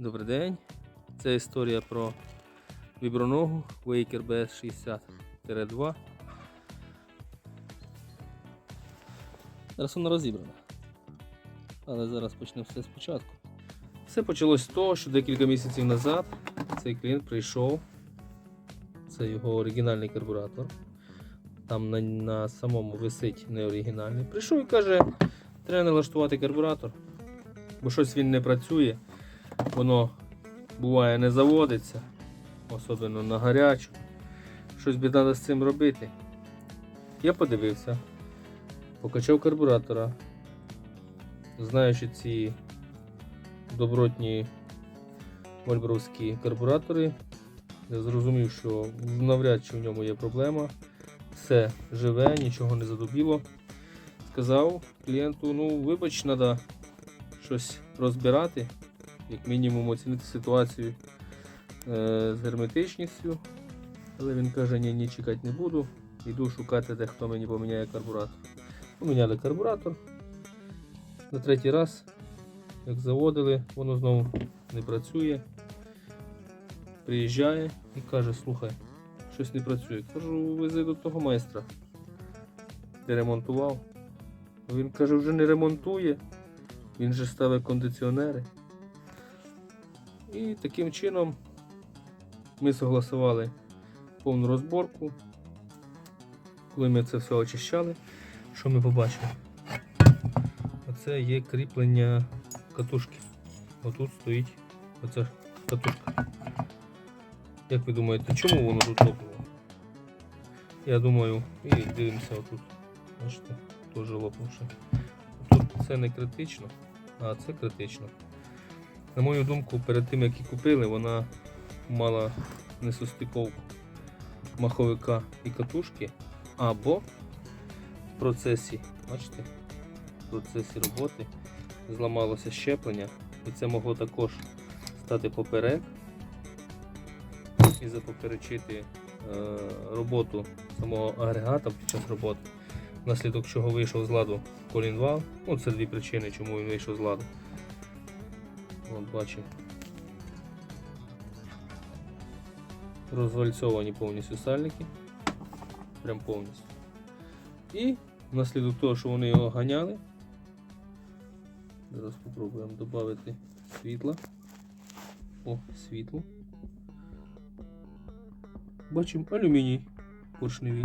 Добрий день. Це історія про віброногу Waker BS60-2. Зараз вона розібрана. Але зараз почнемо все спочатку. Все почалось з того, що декілька місяців назад цей клієнт прийшов. Це його оригінальний карбуратор. Там на, на самому висить неоригінальний. Прийшов і каже, треба налаштувати карбуратор, бо щось він не працює воно буває не заводиться, особливо на гарячу. Щось би треба з цим робити. Я подивився, покачав карбуратора, знаючи ці добротні мольбровські карбуратори, я зрозумів, що навряд чи в ньому є проблема. Все живе, нічого не задубіло. Сказав клієнту, ну вибач, треба щось розбирати як мінімум оцінити ситуацію е, з герметичністю. Але він каже, ні, ні, чекати не буду. Йду шукати, де хто мені поміняє карбуратор. Поміняли карбуратор. На третій раз, як заводили, воно знову не працює. Приїжджає і каже, слухай, щось не працює. Кажу, вези до того майстра. Ти ремонтував. Він каже, вже не ремонтує. Він же ставить кондиціонери. І таким чином ми согласували повну розборку. Коли ми це все очищали, що ми побачили? Оце є кріплення катушки. Отут стоїть оця катушка. Як ви думаєте, чому воно тут лопнуло? Я думаю, і дивимося отут. Бачите, теж лопнувши. Тут це не критично, а це критично. На мою думку, перед тим як її купили, вона мала несостиковку маховика і катушки, або в процесі, бачите, в процесі роботи зламалося щеплення, і це могло також стати поперек і запоперечити е, роботу самого агрегата під час роботи, внаслідок чого вийшов з ладу колінвал. Ну, це дві причини, чому він вийшов з ладу. От бачимо. Розвальцовані повністю сальники. Прям повністю. І внаслідок того, що вони його ганяли. Зараз спробуємо додати світла. О, світло. Бачимо алюміній поршневий.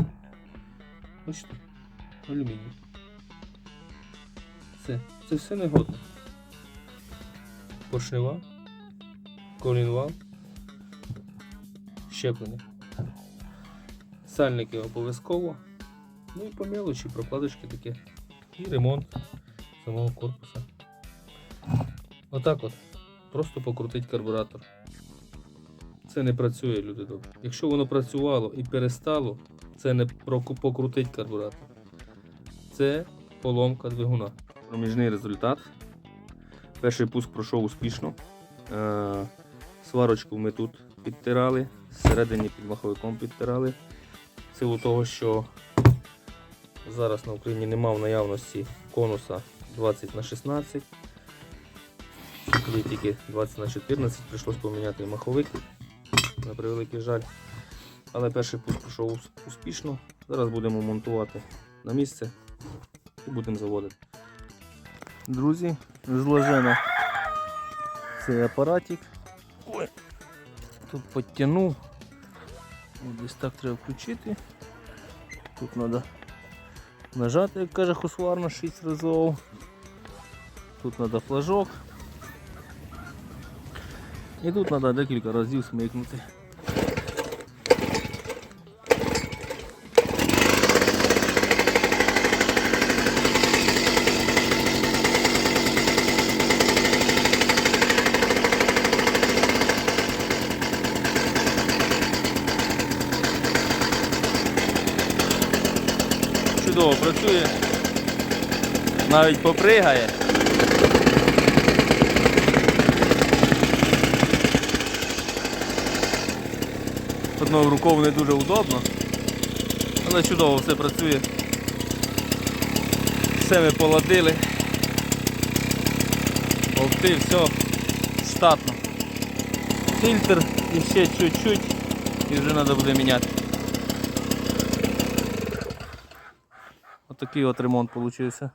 Бачите? Алюміній. Все, це все негодно поршнева, колінвал, щеплення. Сальники обов'язково. Ну і по мелочі, прокладочки такі. І ремонт самого корпуса. Отак от. Просто покрутить карбуратор. Це не працює, люди добрі. Якщо воно працювало і перестало, це не покрутить карбуратор. Це поломка двигуна. Проміжний результат. Перший пуск пройшов успішно. Е, Сварочку ми тут підтирали, всередині під маховиком підтирали. В силу того, що зараз на Україні немає в наявності конуса 20 на 16 Є тільки 20 на 14 прийшлось поміняти маховик, на превеликий жаль. Але перший пуск пройшов успішно. Зараз будемо монтувати на місце і будемо заводити. Друзі, зложено цей апаратик. Ой, тут підтягнув. Десь так треба включити. Тут треба нажати, як каже Хусварна 6 разів. Тут треба флажок. І тут треба декілька разів смикнути. Чудово працює. Навіть попригає. Одною рукою не дуже удобно. Але чудово все працює. Все ми поладили. Болти, все штатно. фільтр і ще чуть-чуть, і вже треба буде міняти. Отакий от ремонт получився.